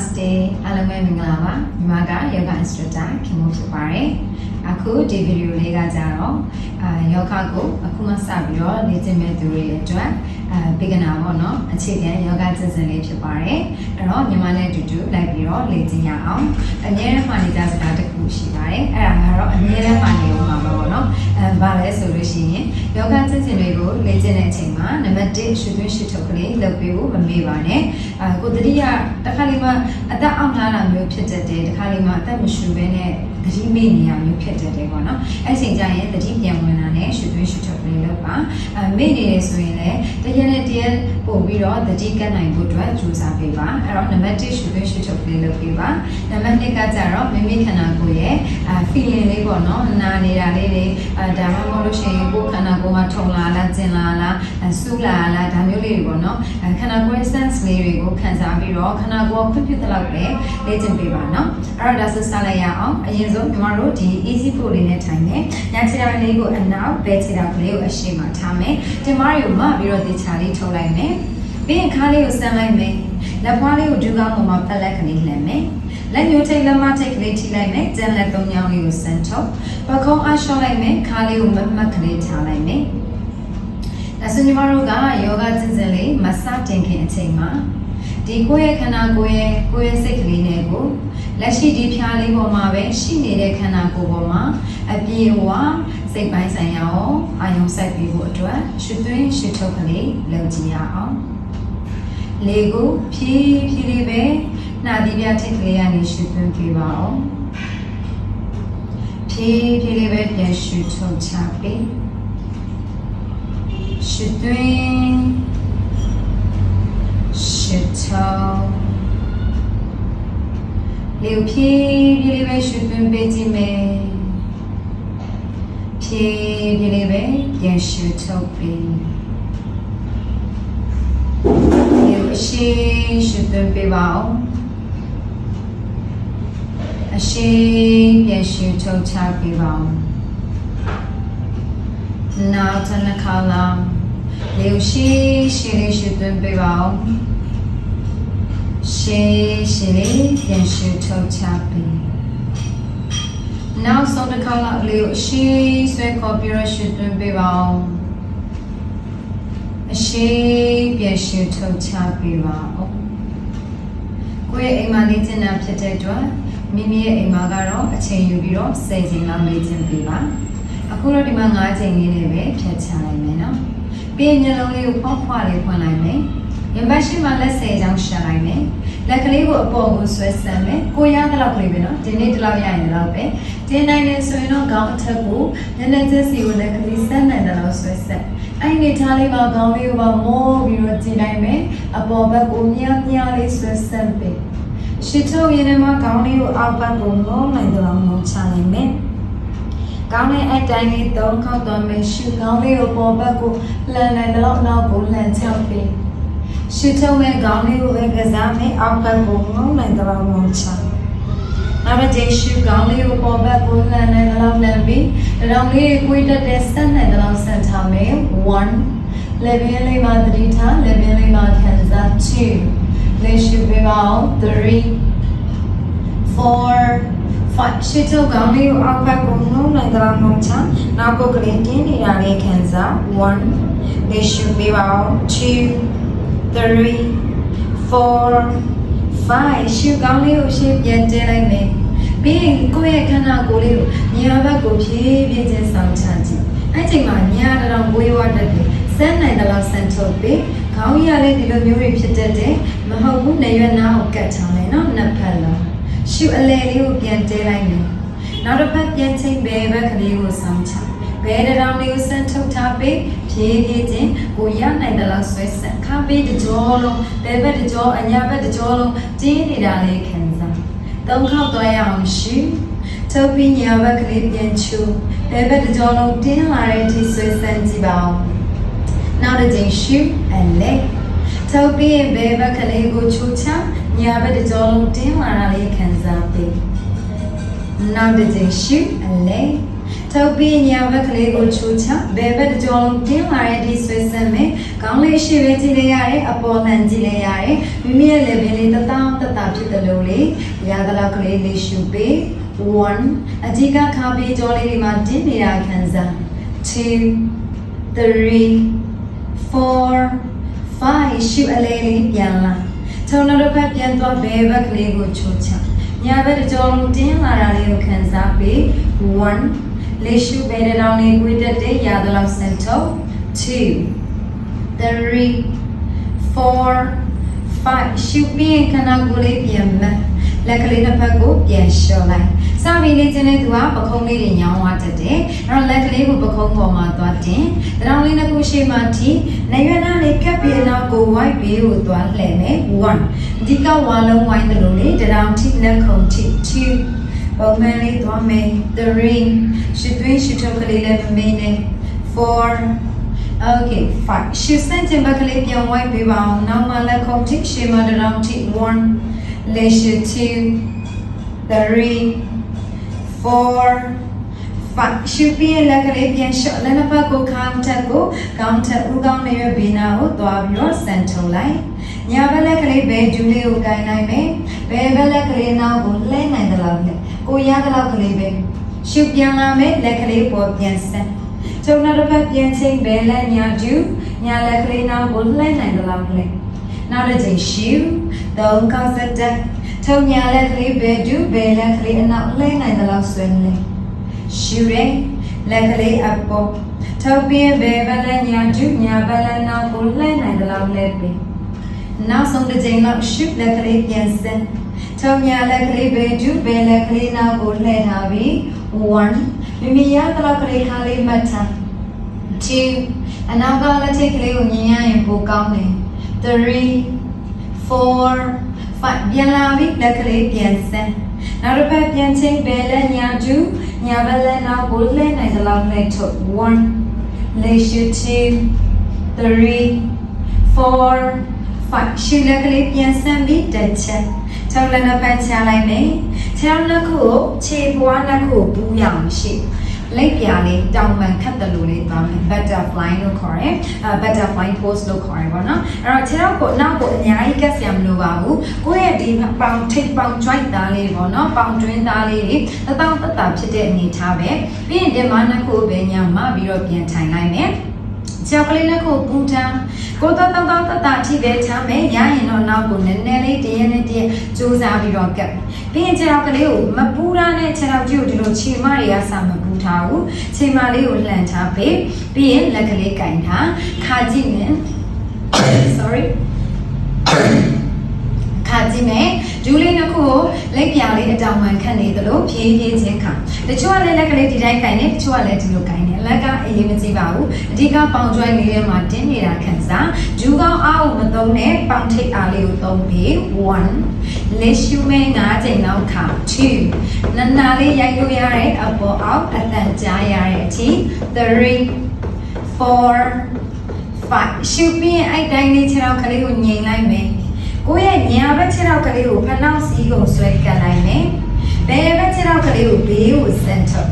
Namaste အားလုံးပဲမင်္ဂလာပါညီမက Yoga Instructor ခင်မိုးဖြစ်ပါတယ် အခုဒီဗီဒီယိုလေးကကြတော့အာယောဂကိုအခုမှစပြီးတော့လေ့ကျင့်မဲ့သူတွေအတွက်အာ beginner ပေါ့နော်အခြေခံယောဂကျင့်စဉ်လေးဖြစ်ပါတယ်အဲ့တော့ညီမနဲ့အတူတူလိုက်ပြီးတော့လေ့ကျင့်ရအောင်အမြဲတမ်းမှနေကြစကားတစ်ခုရှိပါတယ်အဲ့ဒါကတော့အမြဲတမ်းမှနေဦးမှာပေါ့နော်အဲဘာလဲဆိုလို့ရှိရင်ယောဂကျင့်စဉ်တွေကိုလေ့ကျင့်တဲ့အချိန်မှာနံပါတ်1ရှုသွင်းရှုထုတ်ကလေးလုပ်ပေးဖို့မမေ့ပါနဲ့အာကိုတတိယတစ်ခါလေးမှအသက်အောင့်ထားတာမျိုးဖြစ်တတ်တယ်တစ်ခါလေးမှအသက်မရှုဘဲနဲ့ သတိမေ့နေရမျိုးဖြစ်တတ်တယ်ပေါ့နော်အဲ့ချိန်ကျရင်သတိပြန်ဝင်လာနဲ့ရှုသွင်းရှုထုတ်ကလေးလုပ်ပါအဲမေ့နေတယ်ဆိုရင်လည်းတရက်နဲ့တရက်ပို့ပြီးတော့သတိကတ်နိုင်ဖို့အတွက်ကြိုးစား ပေးပါအဲ့တော့နံပါတ်1ရှုသွင်းရှုထုတ်ကလေးလုပ်ပေးပါနံပါတ်2ကကြတော့မိမိခန္ဓာကိုယ်ရဲ့အာ feeling လေးပေါ့နော်နာနေတာလေးတွေအာဒါမှမဟုတ်လို့ရှိရင်ကိုယ်ခန္ဓာကိုယ်မှာထုံလာလားကျင်လာလားဆူလာလားဒါမျိုးလေးတွေပေါ့နော်အဲခန္ဓာကိုယ်ရဲ့ sense လေးတွေကိုခံစားပြီးတော့ခန္ဓာကိုယ်ခွင့်ပြုတဲ့လောက်ပဲလေ့ကျင့်ပေးပါနော်အဲ့တော့ဒါဆိုစလိုက်ရအောင်အရင်ဆုံးညီမတို့ဒီ easy flow လေးနဲ့ထိုင်မယ်ညချရာလေးကိုအနောက်ဘဲချရာကလေးကိုအရှိမထားမယ်ဒီမတွေကိုမပြီးတော့ဒီချာလေးထုတ်လိုက်မယ်ပြီးရင်ခါလေးကိုဆန်းလိုက်မယ် လက်ဖွားလေးကိုဒူးကောင်းပေါ်မှာဖက်လက်ကလေးလှည့်မယ်လက်ညှိုးထိတ်လက်မထိတ်ကလေးထိလိုက်မယ်ကျန်လက်သုံးချောင်းလေးကိုဆန်းထုတ်ပခုံးအားလျှော့လိုက်မယ်ခါလေးကိုမတ်မတ်ကလေးထားလိုက်မယ်ဒါဆိုညီမတို့ကယောဂကျင့်စဉ်လေးမစတင်ခင်အချိန်မှာဒီကိုယ့်ရဲ့ခန္ဓာကိုယ်ရဲ့ကိုယ့်ရဲ့စိတ်ကလေးနဲ့ကိုလက်ရှိဒီဖြားလေးပေါ်မှာပဲရှိနေတဲ့ခန္ဓာကိုယ်ပေါ်မှာအပြေအဝစိတ်ပိုင်းဆိုင်ရာရောအာယုံစိုက်ပြီးဖို့အတွက်ရှုသွင်းရှုထုတ်ကလေးလုပ်ကြည့်ရအောင် လေကိုဖြည်းဖြည်းလေးပဲနှာဒီပြထိတ်ကလေးကနေရှုသွင်းပြပါအောင်ဖြည်းဖြည်းလေးပဲပြန်ရှုထုတ်ချပေးရှစ်သွင်းရှစ်ချောင်းလေဖြည်းဖြည်းလေးပဲရှစ်သွင်းပေးကြည့်မယ်ဖြည်းဖြည်းလေးပဲပြန်ရှစ်ထုတ်ပေးလေ အရှိရှစ်သွင်းပေးပါအောင်အရှိပြန်ရှစ်ထုတ်ချပေးပါအောင်နောက်တစ်နှစ်ခါလောက်လေရှိရှိလေးရှိသွင်းပေးပါဦးရှိရှိလေးပြန်ရှိထုတ်ချပေးနောက်ဆုံးတစ်ခါလောက်လေရှိဆွဲခေါ်ပြီးတော့ရှိသွင်းပေးပါဦးအ ရှိပြန်ရှိထုတ်ချပေးပါဦးကိုယ့်ရဲ့အိမ်မှာလေ့ကျင့်တာဖြစ်တဲ့အတွက်မိမိရဲ့အိမ်မှာကတော့အချိန်ယူပြီးတော့10ချိန်လောက်လေ့ကျင့်ပေးပါအခုတော့ဒီမှာ9ချိန်လေးနဲ့ပဲဖြတ်ချလိုက်မယ်နော်ပြီးရင်ညလုံးလေးကိုဖွားဖွားလေးဖွင့်လိုက်မယ်ရင်ဘတ်ရှိမှလက်10ချောင်းရှာလိုက်မယ်လက်ကလေးကိုအပေါ်ကိုဆွဲဆန့်မယ်ကိုရတဲ့လောက်ကလေးပဲနော်ဒီနေ့ဒီလောက်ရရင်ဒီလောက်ပဲတင်းနိုင်နေဆိုရင်တော့ခေါင်းအထက်ကိုနည်းနည်းချင်းစီကိုလက်ကလေးဆန့်နိုင်တဲ့လောက်ဆွဲဆက် အဲ့ဒီထားလေးမှာခေါင်းလေးကိုပါမိုးပြီးတော့ကြည့်လိုက်မယ်အပေါ်ဘက်ကိုမြားမြားလေးဆွဲဆက်ပေးရှစ်ထုတ်ရင်းနဲ့မှခေါင်းလေးကိုအောက်ဘက်ကိုလုံးနိုင်တဲ့လောက်မိုးချနိုင်မယ်ကောင်းတဲ့အတိုင်းလေးသုံးခေါက်သွားမယ်ရှုကောင်းလေးကိုပေါ်ဘက်ကိုလှန်နိုင်တော့နောက်ကိုလှန်ချောက်ပေးရှုထုံးမဲ့ကောင်းလေးကိုပဲကစားမယ်အောက်ဘက်ကိုငုံနိုင်တော့ငုံချ နောက်တစ်ချိန်ရှုကောင်းလေးကိုပေါ်ဘက်ကိုလှန်နိုင်တော့လှန်ပြီးတောင်လေးကိုကိုတက်တဲ့ဆက်နိုင်တော့ဆက်ထားမယ်1 level လေးမှာတတိထား level လေးမှာခံစား2လေးရှုပေးပါဦး3 4 5ရှစ်ထုတ်ကောင်းလေးကိုအောက်ဘက်ကိုနှုံးလိုက်တော့နှုံးချနောက်ကကလေးတင်းနေတာလေးခံစား1လေးရှုပေးပါဦး2 3 4 5ရှုကောင်းလေးကိုရှေ့ပြန်တင်းလိုက်မယ် ပြီးရင်ကိုယ့်ရဲ့ခန္ဓာကိုယ်လေးကိုညာဘက်ကိုဖြည်းဖြည်းချင်းဆောင်ချကြည့်အဲ့ချိန်မှာညာတောင်ကိုယ်ရွာတတ်တယ်စမ်းနိုင်တယ်လို့ဆန်ထုတ်ပြီးခေါင်းရလေးဒီလိုမျိုးတွေဖြစ်တတ်တယ်မဟုတ်ဘူးနေရွက်နာကိုကတ်ချောင်းမယ်နော်နှစ်ဖက်လုံးရှုအလဲလေးကိုပြန်တဲလိုက်မယ်နောက်တစ်ဖက်ပြန်ချိန်ဘဲဘက်ကလေးကိုဆောင်းချဘဲတောင်လေးကိုဆန်းထုတ်ထားပြီးဖြည်းဖြည်းချင်းကိုရနိုင်တယ်လို့ဆွဲဆက်ခါပေးတကြောလုံးဘဲဘက်တကြောအညာဘက်တကြောလုံးတင်းနေတာလေးခံစား သုံးခေါက်သွားရအောင်ရှုထုတ်ပြီးညာဘက်ကလေးပြန်ချူဘဲဘက်တကြောလုံးတင်းလာတဲ့အထိဆွဲဆန်းကြည့်ပါဦးနောက်တစ်ချိန်ရှုအလဲထုတ်ပြီးဘဲဘက်ကလေးကိုချူချညာဘက်တစ်ကြောလုံးတင်းလာတာလေးခံစားပြီးနောက်တစ်ချိန်ရှုအလဲထုတ်ပြီးညာဘက်ကလေးကိုချူချဘဲဘက်တစ်ကြောလုံးတင်းလာတဲ့ဒီဆွဲဆန်းမယ်ခေါင်းလေးရှိပဲကြည့်လိုက်ရတယ်အပေါ်လှန်ကြည့်လိုက်ရတယ်မိမိရဲ့ level လေးတတောင်းတတဖြစ်တယ်လို့လေး ရသလောက်ကလေးလေးရှုပေး1အကြီးကခါပေးကြောလေးတွေမှာတင်းနေတာခံစား2 3 4 5ရှုအလေးလေးပြန်လာထုံနောက်တစ်ဖက်ပြန်သွားဘဲဘက်ကလေးကိုချိုးချညာဘက်တစ်ကြောလုံးတင်းလာတာလေးကိုခံစားပေး1လေးရှုဘဲတဲ့တောင်လေးကိုတက်တဲ့ရသလောက်စင်ထုတ်2 3 4 5ရှုပြီးခဏကိုလေးပြန်မ လက်ကလေးတစ်ဖက်ကိုပြန်လျှော်လိုက်စပြီးလေ့ကျင့်တဲ့သူကပခုံးလေးတွေညောင်းသွားတတ်တယ်အဲ့တော့လက်ကလေးကိုပခုံးပေါ်မှာသွားတင်တရောင်လေးတစ်ခုရှေ့မှာထိနေရွက်နာလေးကပ်ပြီးနောက်ကိုဝိုက်ဘေးကိုသွားလှည့်မယ်1အဓိကဝါလုံးဝိုင်းတယ်လို့လေတရောင်ထိလက်ခုံထိ2ပုံမှန်လေးသွားမယ်3ရှစ်သွင်းရှစ်ထုတ်ကလေးလည်းမမေးနဲ့4 Okay, fine. ရှစ်စင်တင်ဘက်ကလေးပြန်ဝိုက်ပေးပါအောင်။နောက်မှလက်ခုံထိရှေ့မှာတရောင်ထိ1 လက်ရှိ2 3 4 5ရှုပြီးရင်လက်ကလေးပြန်လျှော့လက်နှစ်ဖက်ကိုခေါင်းထက်ကိုခေါင်းထက်ဥကောင်းနေရဘေးနာကိုသွားပြီးတော့ဆန်ထုံလိုက်ညာဘက်လက်ကလေးဘယ်ဒူးလေးကိုကိုင်နိုင်မယ်ဘယ်ဘက်လက်ကလေးနောက်ကိုလှဲနိုင်သလောက်နဲ့ကိုရသလောက်ကလေးပဲရှုပြန်လာမယ်လက်ကလေးပေါ်ပြန်ဆန်ကျုံနောက်တစ်ဖက်ပြန်ချိန်ဘယ်လက်ညာဒူးညာလက်ကလေးနောက်ကိုလှဲနိုင်သလောက်လဲ နောက်တစ်ချိန်ရှုသုံးခေါက်စက်တက်ထုံညာလက်ကလေးဘယ်ဒူးဘယ်လက်ကလေးအနောက်လှဲနိုင်သလောက်ဆွဲလဲရှူရဲလက်ကလေးအပေါ်ထုတ်ပြင်းဘယ်ဘက်လက်ညာကျူညာဘက်လက်နောက်ကိုလှည့်နိုင်သလောက်လဲပြီနောက်ဆုံးတစ်ချိန်လောက်ရှုလက်ကလေးပြန်စင်ထုတ်ညာလက်ကလေးဘယ်ကျူဘယ်လက်ကလေးနောက်ကိုလှည့်ထားပြီး1မိမိရသလောက်ကလေးခါလေးမှတ်ထား2အနောက်ကလက်ထိတ်ကလေးကိုမြင်ရရင်ပိုကောင်းတယ် 3 4 5ပြန်လာပြီးလက်ကလေးပြန်စင်နောက်တစ်ဖက်ပြန်ချင်းဘယ်လက်ညာကျူညာဘက်လက်နောက်ကိုလှည့်နိုင်သလောက်လှည့်ထုတ်1လက်ရှိ2 3 4 5ရှုလက်ကလေးပြန်ဆန်းပြီးတစ်ချက်ခြောက်လက်နှစ်ဖက်ချလိုက်မယ်ခြေထောက်နှစ်ခုကိုခြေပွားနှစ်ခုကိုပူးရအောင်ရှိ လက်ပြလေးတောင်ပန်ခတ်တယ်လို့လေးသွားမယ် butterfly လို့ခေါ်တယ်အဲ butterfly pose လို့ခေါ်တယ်ပေါ့နော်အဲ့တော့ခြေထောက်ကိုနောက်ကိုအများကြီးကပ်ဆရာမလိုပါဘူးကိုယ့်ရဲ့ဒီပေါင်ထိပ်ပေါင် joint သားလေးပေါ့နော်ပေါင်တွင်းသားလေးတွေအပေါင်းသက်တာဖြစ်တဲ့အနေထားပဲပြီးရင်ဒီမှာနှစ်ခုပဲညမပြီးတော့ပြန်ထိုင်လိုက်မယ်ချောက်ကလေးလက်ကိုပူထမ်းကိုတော့တော့တော့တတအထိပဲချမ်းမယ်ရရင်တော့နောက်ကိုနည်းနည်းလေးတရက်နဲ့တရက်စူးစမ်းပြီးတော့ကပ်ပြီးရင်ခြေထောက်ကလေးကိုမပူတာနဲ့ခြေထောက်ကြီးကိုဒီလိုခြေမတွေကစမပူ ထားဘူးခြေမလေးကိုလှန်ထားပေးပြီးရင်လက်ကလေးကင်ထားခါကြည့်မယ် sorry ခါကြည့်မယ်ဒူးလေးနှစ်ခု ကိုလက်ပြလေးအတောင်မှန်ခတ်နေသလိုဖြည်းဖြည်းချင်းခါတချို့ကလည်းလက်ကလေးဒီတိုင်းကင်နေတချို့ကလည်းဒီလိုကင်နေလက်ကအရင်မကြည့်ပါဘူးအဓိကပေါင်ကျွိုင်းလေးထဲမှာတင်းနေတာခံစားဒူးကောင်းအားကိုမသုံးနဲ့ပေါင်ထိပ်အားလေးကိုသုံးပြီး1လက်ရှူမဲ9ချိန်လောက်ခါ2နနာလေးရိုက်လို့ရတဲ့အပေါ်အောက်အတန်ကြားရတဲ့အထိ3 4 5ရှူပြီးရင်အဲ့တိုင်းလေးခြေထောက်ကလေးကိုငြိမ်လိုက်မယ် ကိုယ့်ရဲ့ညာဘက်ခြေထောက်ကလေးကိုဖနှောက်စီးကိုဆွဲကပ်လိုက်မယ်ဘယ်ဘက်ခြေထောက်ကလေးကိုဘေးကိုစမ်းထုတ်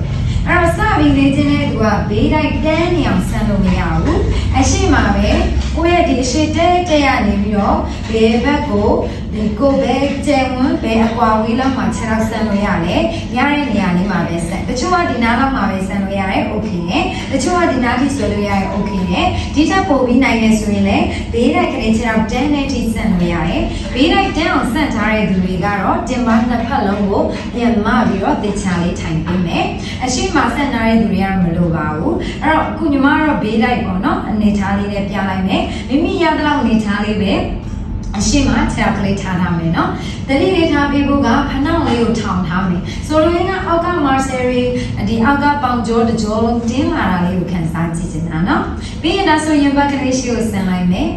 အဲ့တော့စပြီးလေ့ကျင့်တဲ့သူကဘေးတိုင်းတန်းနေအောင်ဆန်းလို့မရဘူးအရှိမပဲကိုယ့်ရဲ့ဒီအရှိတဲတဲရနေပြီးတော့ဘယ်ဘက်ကိုဒီကိုပဲကျယ်ဝန်းပဲအကွာဝေးလောက်မှာ6လောက်ဆန်လို့ရတယ်။ရတဲ့နေရာလေးမှာပဲဆန်။တချို့ကဒီနားလောက်မှာပဲဆန်လို့ရတယ်။ Okay နဲ့။တချို့ကဒီနားထိဆွဲလို့ရတယ်။ Okay နဲ့။ဒီထက်ပိုပြီးနိုင်နေဆိုရင်လည်းဘေးတိုက်ကနေ6လောက်တန်းနဲ့ထိဆန်လို့ရတယ်။ဘေးတိုက်တန်းအောင်ဆန်ထားတဲ့သူတွေကတော့တင်ပါနှစ်ဖက်လုံးကိုပြန်မပြီးတော့တေချာလေးထိုင်ပေးမယ်။အရှိမဆန်ထားတဲ့သူတွေကတော့မလိုပါဘူး။အဲ့တော့အခုညီမကတော့ဘေးတိုက်ပေါ့နော်။အနေထားလေးနဲ့ပြလိုက်မယ်။မိမိရတဲ့လောက်အနေထားလေးပဲ။ အရှိမခြေထောက်ကလေးထားထားမယ်နော်တတိလေးထားပြီးဖို့ကဖနှောက်လေးကိုထောင်ထားမယ်ဆိုလိုရင်းကအောက်ကမာဆယ်ရီဒီအောက်ကပေါင်ကြောတကြောလုံးတင်းလာတာလေးကိုခန်းစားကြည့်ချင်တာနော်ပြီးရင်ဒါဆိုရင်ဘက်ကလေးရှိကိုဆင်လိုက်မယ်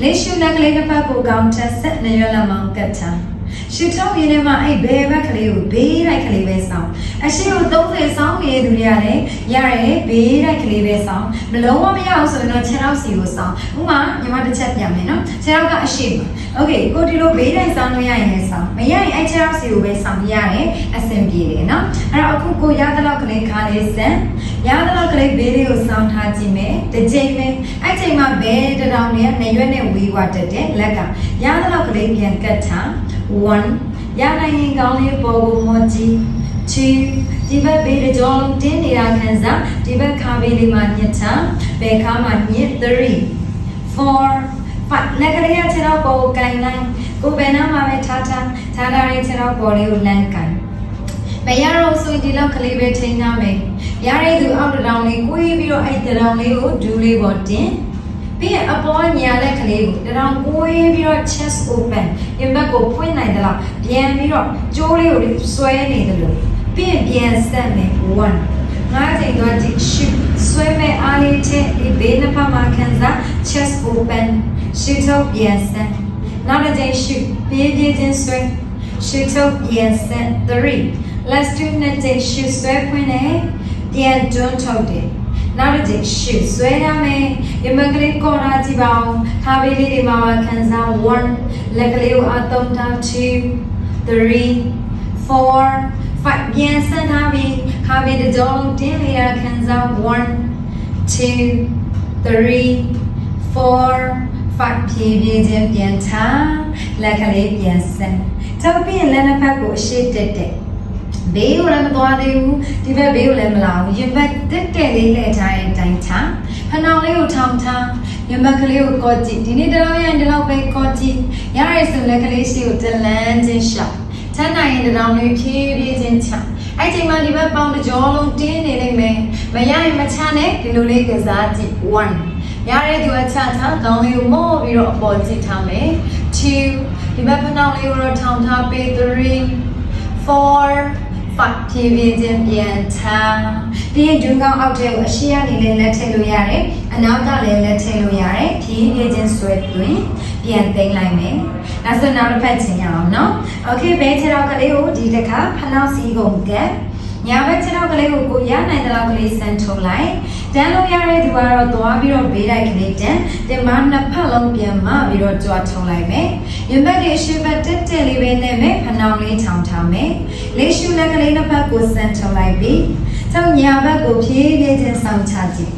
လက်ရှုလက်ကလေးတစ်ဖက်ကိုကောင်းချက်ဆက်နေရလက်မောင်းကတ်ထား ရှစ်ထောက်ရင်းထဲမှာအဲ့ဘယ်ဘက်ကလေးကိုဘေးတိုက်ကလေးပဲစောင်းအရှိကို30စောင်းရတဲ့သူတွေကလည်းရတယ်ဘေးတိုက်ကလေးပဲစောင်းမလုံးဝမရအောင်ဆိုရင်တော့ခြေထောက်စီကိုစောင်းဥမာညီမတစ်ချက်ပြန်မယ်နော်ခြေထောက်ကအရှိပါโอเคကိုဒီလိုဘေးတိုက်စောင်းလို့ရရင်လည်းစောင်းမရရင်အဲ့ခြေထောက်စီကိုပဲစောင်းရတယ်အဆင်ပြေတယ်နော်အဲ့တော့အခုကိုရတဲ့လောက်ကလေးခါလေးစမ်းရတဲ့လောက်ကလေးဘေးလေးကိုစောင်းထားကြည့်မယ်တစ်ချိန်ပဲအဲ့ချိန်မှာဘဲတတောင်နဲ့နေရွက်နဲ့ဝေးွားတက်တဲ့လက်ကရတဲ့လောက်ကလေးပြန်ကတ်ထား 1ရနိုင်ရင်ကောင်းလေးပေါ်ကိုမောကြည့်2ဒီဘက်ဘေးတစ်ကြောလုံးတင်းနေတာခံစားဒီဘက်ခါဘေးလေးမှာညှစ်ချဘယ်ခါမှာညှစ်3 4 5လက်ကလေးကခြေတော့ပေါ်ကိုကန်လိုက်ကိုဘယ်နားမှာပဲထားထားထားထားတဲ့ခြေတော့ပေါ်လေးကိုလမ်းကန်မရတော့ဆိုဒီလောက်ကလေးပဲထိန်းထားမယ်ရတဲ့သူအောက်တစ်တောင်လေးကိုေးပြီးတော့အဲ့တစ်တောင်လေးကိုဒူးလေးပေါ်တင် ပြီးရင်အပေါ်ညာလက်ကလေးကိုတစ်တောင်ကိုေးပြီးတော့ chest open ရင်ဘက်ကိုဖွင့်နိုင်တယ်လားပြန်ပြီးတော့ကြိုးလေးကိုဆွဲနေတယ်လို့ပြီးရင်ပြန်ဆက်မယ်1ငါးချိန်တော့ဒီ shoot ဆွဲမဲ့အားလေးချက်ဒီဘေးနှစ်ဖက်မှာခံစား chest open shoot ထုတ်ပြန်ဆက်နောက်တစ်ချိန် shoot ပြေးပြေးချင်းဆွဲ shoot ထုတ်ပြန်ဆက်3 let's do နှစ်ချိန် shoot ဆွဲဖွင့်နေပြန်တွန်းထုတ်တယ် နောက်တစ်ချိန် shoot ဆွဲရမယ်ရမကလေးကော်ရာကြည့်ပါအောင်ခါဘေးလေးတွေမှာခံစား1လက်ကလေးကိုအသုံးထား2 3 4 5ပြန်ဆက်ထားပြီးခါဘေးတစ်ကြောလုံးတင်းလေးရခံစား1 2 3 4 5ဖြည်းဖြည်းချင်းပြန်ချလက်ကလေးပြန်ဆက်တော့ပြီးရင်လက်နှစ်ဖက်ကိုအရှိတက်တက် ဘေးကိုလည်းမသွားသေးဘူးဒီဘက်ဘေးကိုလည်းမလာဘူးရင်ဘက်တက်တက်လေးလှည့်ထားတဲ့အတိုင်းချဖနောင်လေးကိုထောင်ထားရင်ဘက်ကလေးကိုကောကြည့်ဒီနေ့တလောက်ရရင်ဒီလောက်ပဲကောကြည့်ရရဆိုလက်ကလေးရှိကိုတလန်းချင်းရှောက်ချမ်းနိုင်ရင်တရောင်လေးဖြည်းဖြည်းချင်းချအဲ့ချိန်မှာဒီဘက်ပေါင်းတစ်ကြောလုံးတင်းနေလိမ့်မယ်မရရင်မချနဲ့ဒီလိုလေးကစားကြည့်1ရတဲ့သူအချချခေါင်းလေးကိုမော့ပြီးတော့အပေါ်ကြည့်ထားမယ်2ဒီဘက်ဖနောင်လေးကိုတော့ထောင်ထားပေး3 4 5ဖြည်းဖြည်းချင်းပြန်ထားပြီးရင်ဒူးကောင်းအောက်ထဲကိုအရှိကနေလည်းလက်ထည့်လို့ရတယ်အနောက်ကလည်းလက်ထည့်လို့ရတယ်ဖြည်းဖြည်းချင်းဆွဲသွင်းပြန်သိမ်းလိုက်မယ်ဒါဆိုနောက်တစ်ဖက်ချင်ရအောင်နော်โอเคဘဲခြေထောက်ကလေးကိုဒီတစ်ခါဖနှောက်စီးကုန်ကဲညာဘက်ခြေထောက်ကလေးကိုကိုရနိုင်တဲ့လောက်ကလေးဆန်ထုတ်လိုက် တန်းလို့ရတဲ့သူကတော့သွားပြီးတော့ဘေးတိုက်ကလေးတန်းတင်မနှစ်ဖက်လုံးပြန်မပြီးတော့ကြွားထုံလိုက်မယ်ရင်ဘက်တွေရှေ့ဘက်တက်တက်လေးပဲနဲ့မယ်ဖနှောင်လေးထောင်ထားမယ်လေးရှူလက်ကလေးနှစ်ဖက်ကိုဆန်ထုတ်လိုက်ပြီးကျောင်းညာဘက်ကိုဖြည်းဖြည်းချင်းဆောင်ချကြည့်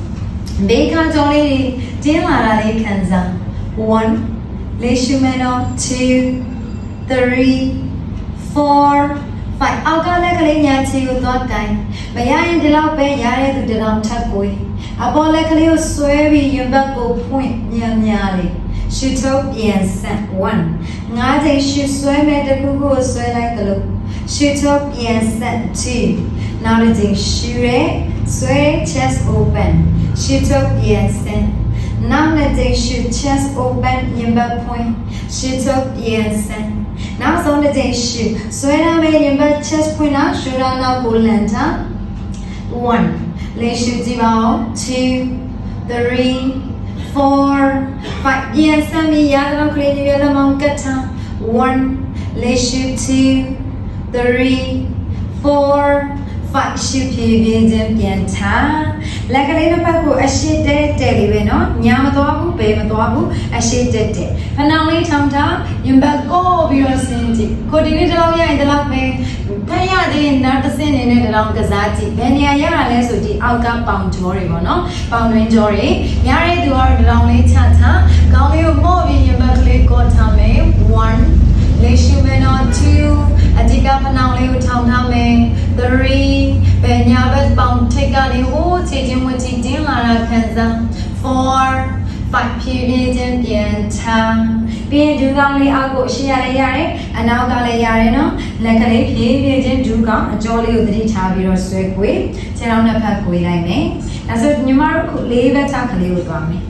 ဘေးခါကြောလေးတွေတင်းလာတာလေးခံစား1လေးရှူမယ်တော့2 3 4 5အောက်ကလက်ကလေးညာချီကိုသွားကိုင်းမရရင်ဒီလောက်ပဲရတဲ့သူဒီလောက်ထပ်ကိုအပေါ်လက်ကလေးကိုဆွဲပြီးရင်ဘက်ကိုဖွင့်ညံ့ညံ့လေးရှူထုတ်ပြန်ဆက်1ငါးချိန်ရှူဆွဲမဲ့တခုခုကိုဆွဲလိုက်တယ်လို့ရှူထုတ်ပြန်ဆက်2နောက်တစ်ချိန်ရှူရဲဆွဲ chest open ရှူထုတ်ပြန်ဆက်နောက်တစ်ချိန်ရှူ chest open ရင်ဘက်ဖွင့်ရှူထုတ်ပြန်ဆက် နောက်ဆုံးတစ်ချိန်ရှူဆွဲရမယ့်ရင်ဘတ် chest ဖွင့်တာရှူရနောက်ကိုလန်တာ1လေရှူကြည့်ပါဦး2 3 4 5ပြန်စမ်းပြီးရတော့ခလေးတွေလည်းမောင်းကတ်ထား1လေရှူ2 3 4 fuck shit ဖြည်းဖြည်းချင်းပြန်ချလက်ကလေးတစ်ဖက်ကိုအရှိတဲတဲလေးပဲနော်ညာမသွားဘူးဘယ်မသွားဘူးအရှိတဲတဲခဏလေးထောင်ထားရင်ဘက်ကိုပြီးတော့ဆင်းကြည့်ကိုဒီနေ့တလောက်ရရင်တလောက်ပဲဖတ်ရသေးရင်နောက်တစ်ဆင့်နေနဲ့တလောက်ကစားကြည့်ဘယ်နေရာရတာလဲဆိုကြည့်အောက်ကပေါင်ကြောတွေပေါ့နော်ပေါင်တွင်းကြောတွေရတဲ့သူကတော့တလောင်လေးချချခေါင်းလေးကိုမို့ပြီးရင်ဘက်ကလေးကောထားမယ်1လေးရှိမယ်နော်2အဓိက တင်းလာတာခံစား4 5ဖြည်းဖြည်းချင်းပြန်ချပြီးရင်ဒူးကောင်းလေးအောက်ကိုအရှိရလည်းရတယ်အနောက်ကလည်းရတယ်နော်လက်ကလေးဖြည်းဖြည်းချင်းဒူးကောင်းအကျော်လေးကိုသတိထားပြီးတော့ဆွဲကွေးခြေထောက်နှစ်ဖက်ကွေးလိုက်မယ်ဒါဆိုညီမတို့ခုလေးဘက်ချကလေးကိုသွားမယ်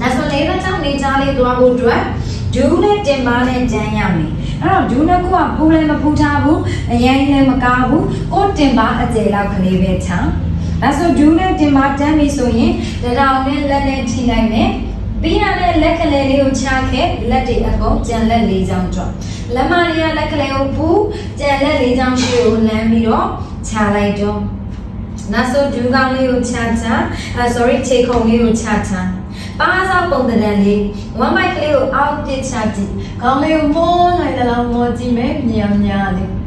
ဒါဆိုလေးဘက်ချနေချလေးသွားဖို့အတွက်ဒူးနဲ့တင်ပါနဲ့ကြမ်းရမယ်အဲ့တော့ဒူးနှစ်ခုကပူလည်းမပူထားဘူးအရင်လည်းမကားဘူးကိုတင်ပါအကျယ်လောက်ကလေးပဲချ ဒါဆိုဒူးနဲ့တင်ပါတန်းပြီဆိုရင်တရောင်နဲ့လက်နဲ့ထိလိုက်မယ်ပြီးရတဲ့လက်ကလေးလေးကိုချခဲ့လက်တွေအကုန်ကြံလက်လေးချောင်းကြောလက်မလေးကလက်ကလေးကိုပူကြံလက်လေးချောင်းရှိကိုလမ်းပြီးတော့ချလိုက်တော့နောက်ဆိုဒူးကောင်းလေးကိုချချအဲ sorry ခြေခုံလေးကိုချချပါစားပုံတံလေး one mic ကလေးကိုအောက်ပစ်ချကြည့်ခေါင်းလေးကိုမိုးနိုင်တယ်လို့မောကြည့်မယ်မြန်မြန်လေး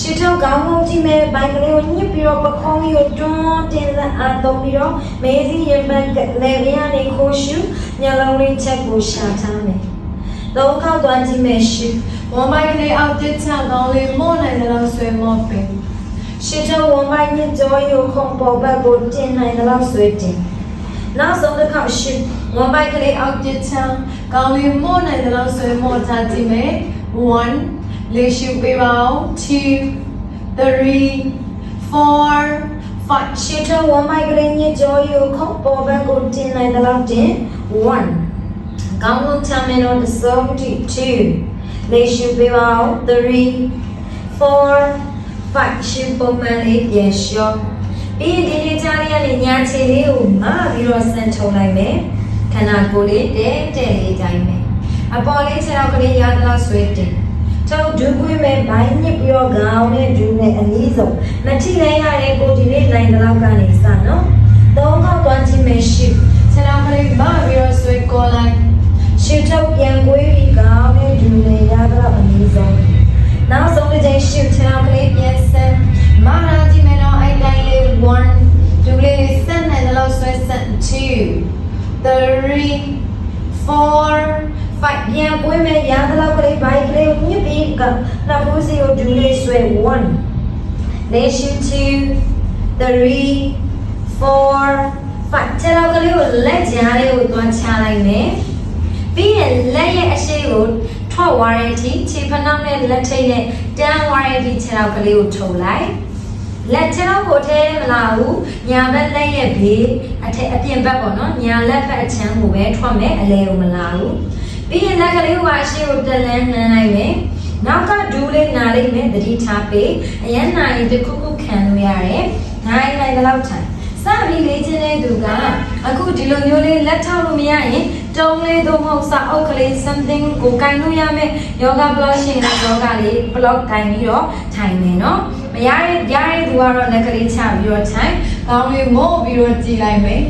ရှစ်ထောက်ကောင်းကောင်းကြည့်မယ်ဘိုင်ကလေးကိုညှစ်ပြီးတော့ပခုံးလေးကိုတွန်းတင်လက်အားသုံးပြီးတော့မေးစီရင်ပန်းကလေးရနေခိုးရှူညလုံးလေးချက်ကိုရှာထားမယ်တော့ခောက်သွားကြည့်မယ်ရှစ်ဝမ်းပိုင်းကလေးအောက်တစ်ချကောင်းလေးမော့နိုင်တဲ့လောက်ဆွဲမော့ပင်ရှစ်ထောက်ဝမ်းပိုင်းညကြောရုံခုံပေါ်ဘက်ကိုတင်နိုင်တဲ့လောက်ဆွဲတင်နောက်ဆုံးတစ်ခါရှစ်ဝမ်းပိုင်းကလေးအောက်တစ်ချကောင်းလေးမော့နိုင်တဲ့လောက်ဆွဲမော့ထားကြည့်မယ်1 လေးရှုပေးပါဦး2 3 4 5ရှစ်ထောက်ဝမ်းပိုင်းကလေးညကြောရုံခုံပေါ်ဘက်ကိုတင်နိုင်တဲ့လောက်တင်1ကောင်းလုံးချမယ်တော့ so 2လေးရှုပေးပါဦး3 4 5ရှုပုံမှန်လေးပြန်လျှော့ပြီးရင်ဒီနေ့ကြားလေးကနေညာခြေလေးကိုမပြီးတော့ဆန်ထုံလိုက်မယ်ခန္ဓာကိုယ်လေးတဲတဲလေးတိုင်းမယ်အပေါ်လေးခြေထောက်ကလေးရသလောက်ဆွဲတင် ကျောင်းဒူးကွေးမဲ့ဘိုင်းညစ်ပြီးတော့ခေါင်းနဲ့ဒူးနဲ့အနည်းဆုံးမထိလိုက်ရတဲ့ကိုဒီလေးနိုင်တဲ့လောက်ကနေစနော်သုံးခေါက်သွားခြင်းမဲ့ရှစ်ခြေထောက်ကလေးမပြီးတော့ဆွဲကောလိုက်ရှစ်ထုတ်ပြန်ကွေးပြီးခေါင်းနဲ့ဒူးနဲ့ရသလောက်အနည်းဆုံးနောက်ဆုံးတစ်ချိန်ရှစ်ခြေထောက်ကလေးပြန်ဆန်မာရာကြည့်မယ်နော်အဲ့တိုင်းလေး1ဒူလေးဆက်နိုင်တဲ့လောက်ဆွဲဆက်2 3 4 5ပြန်ကွေးမဲ့ရသလောက်ကလေးဘိုက်ကလေးကိုညစ်ပြီးကနောက်ဘူးစီကိုဒူးလေးဆွဲ1 Nation 2 3 4 5ခြေထောက်ကလေးကိုလက်ကြားလေးကိုသွားချလိုက်မယ်ပြီးရင်လက်ရဲ့အရှိကိုထွက်သွားတဲ့အထိခြေဖနှောက်နဲ့လက်ထိပ်နဲ့တန်းသွားတဲ့အထိခြေထောက်ကလေးကိုထုတ်လိုက် လက်ခြေထောက်ကိုထဲမလာဘူးညာဘက်လက်ရဲ့ဘေးအထက်အပြင်ဘက်ပေါ့နော်ညာလက်ဘက်အချမ်းကိုပဲထွက်မယ်အလဲကိုမလာဘူးပြီးရင်လက်ကလေးကအရှိကိုတက်လန်းနှမ်းလိုက်မယ်နောက်ကဒူးလေးနာလိုက်မယ်သတိထားပေးအရန်နာရင်တစ်ခုခုခံလို့ရတယ်နိုင်နိုင်တဲ့လောက်ထိုင်စပြီးလေ့ကျင့်တဲ့သူကအခုဒီလိုမျိုးလေးလက်ထောက်လို့မရရင်တုံးလေးသို့မဟုတ်စာအုပ်ကလေး something ကိုကင်လို့ရမယ် yoga block ရှင်တဲ့ yoga လေး block ကင်ပြီးတော့ထိုင်နေနော်မ ရတဲ့ရတဲ့သူကတော့လက်ကလေးချပြီးတော့ထိုင်ကောင်းလေးမော့ပြီးတော့ကြည်လိုက်မယ်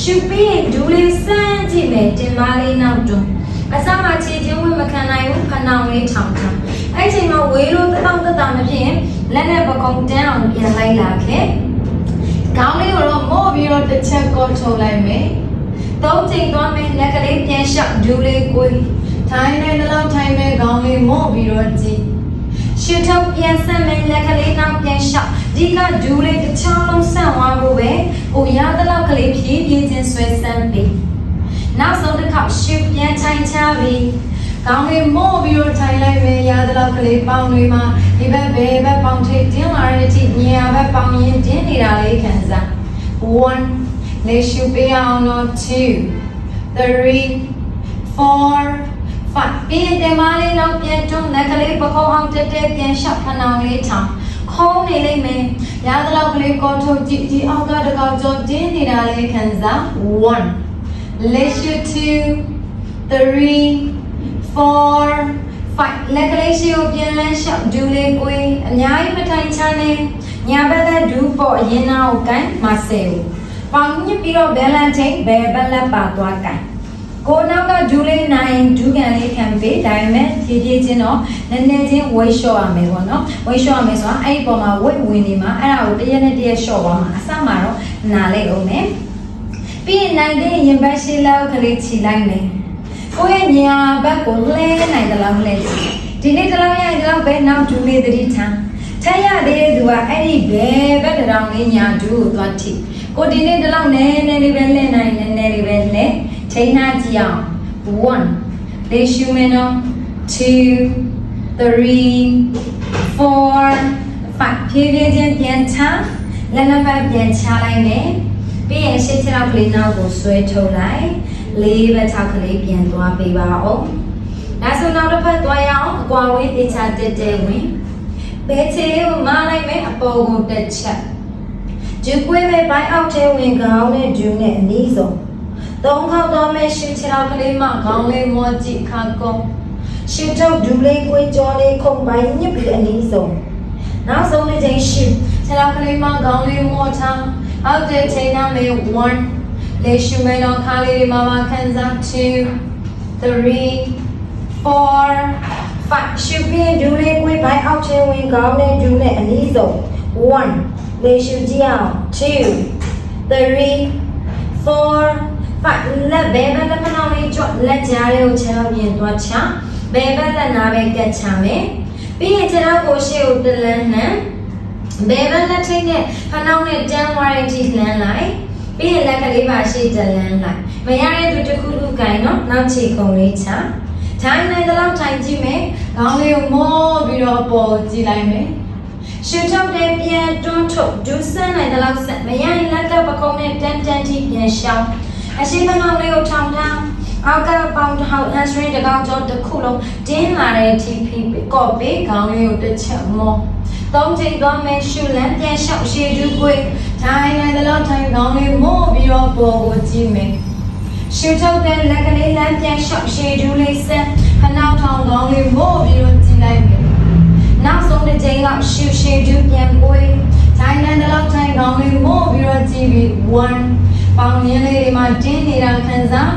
ရှုပြီးရင်ဒူးလေးစမ်းကြည့်မယ်တင်ပါလေးနောက်တွန်းအစမှခြေချင်းဝင်မခံနိုင်ဘူးဖနောင်လေးထောင်ထားအဲ့ချိန်မှာဝေးလို့တောင်းတတာမဖြစ်ရင်လက်နဲ့ပကုံတန်းအောင်ပြန်လိုက်လာခဲ့ကောင်းလေးကိုတော့မော့ပြီးတော့တစ်ချက်ကောထုတ်လိုက်မယ်သုံးချိန်သွားမယ်လက်ကလေးပြန်လျှောက်ဒူးလေးကိုယ်ထိုင်နေတဲ့လောက်ထိုင်မယ်ကောင်းလေးမော့ပြီးတော့ကြည် ရှုထုတ်ပြန်ဆက်မယ်လက်ကလေးနောက်ပြန်လျှောက်ဒီကဒူးလေးတစ်ချောင်းလုံးဆန့်သွားဖို့ပဲကိုရတဲ့လောက်ကလေးဖြည်းဖြည်းချင်းဆွဲဆန်းပြီးနောက်ဆုံးတစ်ခါရှုပြန်ထိုင်ချပြီးကောင်းလေးမော့ပြီးတော့ထိုင်လိုက်မယ်ရတဲ့လောက်ကလေးပေါင်းတွေမှာဒီဘက်ဘယ်ဘက်ပေါင်းထိတင်းလာတဲ့အထိညရာဘက်ပေါင်းရင်တင်းနေတာလေးခံစား1လေးရှုပေးအောင်တော့2 3 4 5ပြီးရင်တင်မလေးနောက်ပြန်တွန်းလက်ကလေးပကုံးအောင်တက်တက်ပြန်ရှောက်ခဏလေးထောင်ခုံးနေလိမ့်မယ်ရသလောက်ကလေးကောထုတ်ကြည့်ဒီအောက်ကတကောက်ကျော်တင်းနေတာလေးခံစား1 let's you 2 3 4 5လက်ကလေးရှိကိုပြန်လန်းလျှောက်ဒူလေးကိုယ်အများကြီးမထိုင်ချနဲ့ညာဘက်ကဒူပေါ်အရင်နောက်ကိုင်းမဆဲဘူးပေါင်ညစ်ပြီးတော့ဘယ်လန်ထိန်ဘယ်ဘက်လက်ပါသွားကိုင်း ကိုနောက်ကဒူလေးနိုင်ဒူကန်လေးခံပေးဒါပေမဲ့ဖြည်းဖြည်းချင်းတော့နည်းနည်းချင်းဝိတ်လျှော့ရမယ်ပေါ့နော်ဝိတ်လျှော့ရမယ်ဆိုတာအဲ့ဒီပေါ်မှာဝိတ်ဝင်နေမှာအဲ့ဒါကိုတစ်ရက်နဲ့တစ်ရက်လျှော့သွားမှာအစမှာတော့နားလိုက်အောင်မယ်ပြီးရင်နိုင်တဲ့ရင်ဘတ်ရှိလောက်ကလေးခြိလိုက်မယ်ကိုယ့်ရဲ့ညာဘက်ကိုလှဲနိုင်သလားမလဲဒီနေ့တလောက်ရရင်ဒီလောက်ပဲနောက်ဒူလေးသတိထားထက်ရသေးတဲ့သူကအဲ့ဒီဘယ်ဘက်တစ်တောင်လေးညာဒူကိုသွားထိကိုဒီနေ့ဒီလောက်နည်းနည်းလေးပဲလှဲနိုင်နည်းနည်းလေးပဲလှဲ ချိန်နာကြည့်အောင်1လေးရှူမယ်နော်2 3 4 5ဖြည်းဖြည်းချင်းပြန်ချလက်နှစ်ဖက်ပြန်ချလိုက်မယ်ပြီးရင်ရှစ်ချောက်ကလေးနောက်ကိုဆွဲထုတ်လိုက်လေးဘက်ချောက်ကလေးပြန်သွားပေးပါအောင်ဒါဆိုနောက်တစ်ဖက်သွားရအောင်အကွာဝေးတေချာတက်တဲဝင်ဘဲချေလေးကိုမလိုက်မယ်အပေါ်ကိုတက်ချက်ဒီကွေးမဲ့ဘိုင်းအောက်ထဲဝင်ခေါင်းနဲ့ဒူးနဲ့အနည်းဆုံး သုံးခေါက်တော့မဲ့ရှစ်ချောက်ကလေးမှခေါင်းလေးမောကြည့်ခါကောရှစ်ထုတ်ဒူးလေးကိုကြောလေးခုံပိုင်းညစ်ပြီးအနည်းဆုံးနောက်ဆုံးတစ်ချိန်ရှစ်ခြေထောက်ကလေးမှခေါင်းလေးမောထားအောက်တဲ့ချိန်နာမေ1လေးရှုမယ်တော့ခါလေးတွေမှာပါခံစား2 3 4 5ရှုပြီးဒူးလေးကိုဘိုင်းအောက်ထဲဝင်ခေါင်းနဲ့ဒူးနဲ့အနည်းဆုံး1လေရှုကြည့်အောင်2 3 4 5လက်ဘဲဘက်လက်ဖက်နှောင်းလေးကြော့လက်ကြားလေးကိုချောင်းပြင်သွားချဘယ်ဘက်လက်နာပဲကတ်ချမယ်ပြီးရင်ခြေထောက်ကိုရှေ့ကိုတလန်းနှံဘယ်ဘက်လက်ထိတ်နဲ့ဖနှောင်းနဲ့တန်းသွားတဲ့အထိလှမ်းလိုက်ပြီးရင်လက်ကလေးပါရှေ့တလန်းလိုက်မရတဲ့သူတစ်ခုခုကိုင်နော်နောက်ခြေခုံလေးချထိုင်နိုင်တဲ့လောက်ထိုင်ကြည့်မယ်ခေါင်းလေးကိုမောပြီးတော့ပေါ်ကြည့်လိုက်မယ်ရှူထုတ်တဲ့ပြန်တွန်းထုတ်ဒူးဆန်းနိုင်တဲ့လောက်ဆက်မရရင်လက်ကပကုံးနဲ့တန်းတန်းထိပြန်ရှောင်း အရှိမနှောင်းလေးကိုထောင်ထားအောက်ကပေါင်းထောင် answering တကောင်ကျော်တစ်ခုလုံးတင်းလာတဲ့ TP ကော့ပေးခေါင်းလေးကိုတစ်ချက်မောသုံးချိန်သွားမယ်ရှူလန်းပြန်ရှောက်ရှည်ကျူးကိုထိုင်နိုင်တဲ့လောက်ထိုင်ခေါင်းလေးမောပြီးတော့ပေါ်ကိုကြည့်မယ်ရှူထုတ်တဲ့လက်ကလေးလမ်းပြန်ရှောက်ရှည်ကျူးလေးဆက်ခနောက်ထောင်ခေါင်းလေးမောပြီးတော့ကြည့်လိုက်မယ်နောက်ဆုံးတစ်ချိန်လောက်ရှူရှည်ကျူးပြန်ကိုထိုင်နိုင်တဲ့လောက်ထိုင်ခေါင်းလေးမောပြီးတော့ကြည့်ပြီး1 ပေါင်ရင်းလေးတွေမှာတင်းနေတာခံစား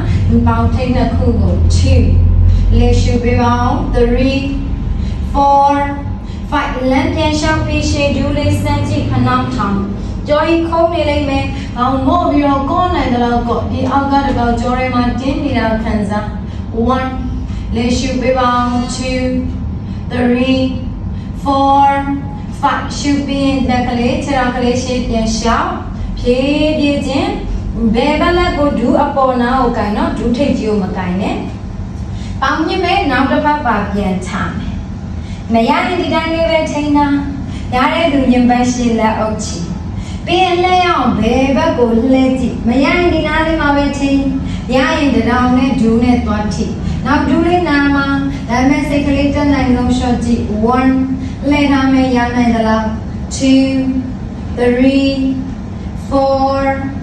ပေါင်ထိတ်နှစ်ခုကို2လက်ရှုပေးပါအောင်3 4 5လမ်းပြန်ရှောက်ပြီးရှည်ကျူးလေးစမ်းကြည့်ခနောက်ထောင်ကြော်ရီခုံးနေလိမ့်မယ်။အောင်မော့ပြီးတော့ကောနိုင်တဲ့လောက်ကောဒီအောက်ကတကောက်ကြောထဲမှာတင်းနေတာခံစား1လက်ရှုပေးပါအောင်2 3 4 5ရှုပြီးလက်ကလေးခြေထောက်ကလေးရှေ့ပြန်ရှောက်ဖြည်းဖြည်းချင်း ဘယ်ဘက်လက်ကိုဒူးအပေါ်နာကိုကင်တော့ဒူးထိပ်ကြီးကိုမကင်နဲ့။ပေါင်းညစ်မဲ့နောက်တစ်ဖက်ပါပြန်ချမယ်။မရရင်ဒီတိုင်းလေးပဲထိန်းတာ။ရတဲ့သူညင်ပတ်ရှိလက်အုပ်ချီ။ပြီးရင်လဲအောင်ဘယ်ဘက်ကိုလှဲကြည့်မရရင်ဒီနားလေးမှာပဲချင်းရရင်တရောင်နဲ့ဒူးနဲ့သွားထိနောက်ဒူးလေးနာမှာဒါပေမဲ့စိတ်ကလေးတက်နိုင်လုံး short ကြည့်1လဲထားမယ်ရနိုင်သလား2 3 4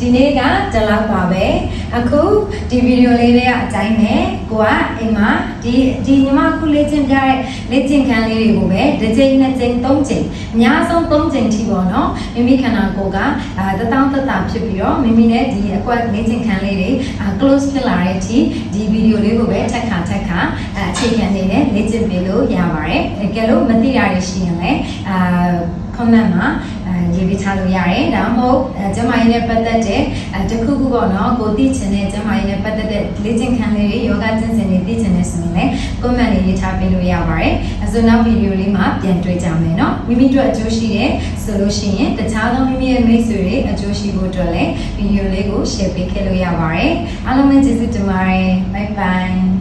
ဒီနေ့ကဒီလောက်ပါပဲအခုဒီဗီဒီယိုလေးတွေကအတိုင်းပဲကိုကအိမ်မှာဒီဒီညီမခုလေ့ကျင့်ပြတဲ့လေ့ကျင့်ခန်းလေးတွေကိုပဲတစ်ချိန်နှစ်ချိန်သုံးချိန်အများဆုံးသုံးချိန်ထိပေါ့နော်မိမိခန္ဓာကိုယ်ကအာတတောင်းတတဖြစ်ပြီးတော့မိမိနဲ့ဒီအကွက်လေ့ကျင့်ခန်းလေးတွေအာ close ဖြစ်လာတဲ့အထိဒီဗီဒီယိုလေးကိုပဲထက်ခါထက်ခါအအခြေခံနေနဲ့လေ့ကျင့်ပေးလို့ရပါတယ်တကယ်လို့မသိတာတွေရှိရင်လည်းအာ comment မှာအဲ ရေးပေးထားလို့ရတယ်ဒါမှမဟုတ်အဲကျမကြီးနဲ့ပတ်သက်တဲ့အဲတစ်ခုခုပေါ့နော်ကိုသိချင်တဲ့ကျမကြီးနဲ့ပတ်သက်တဲ့လေ့ကျင့်ခန်းလေးတွေယောဂကျင့်စဉ်တွေသိချင်နေဆိုရင်လည်း comment လေးရေးထားပေးလို့ရပါတယ်အဲဆိုနောက်ဗီဒီယိုလေးမှာပြန်တွေ့ကြမယ်နော်မိမိတို့အကျိုးရှိတဲ့ဆိုလို့ရှိရင်တခြားသောမိမိရဲ့မိတ်ဆွေတွေအကျိုးရှိဖို့အတွက်လည်းဗီဒီယိုလေးကို share ပေးခဲ့လို့ရပါတယ်အားလုံးပဲကျေးဇူးတင်ပါတယ် bye bye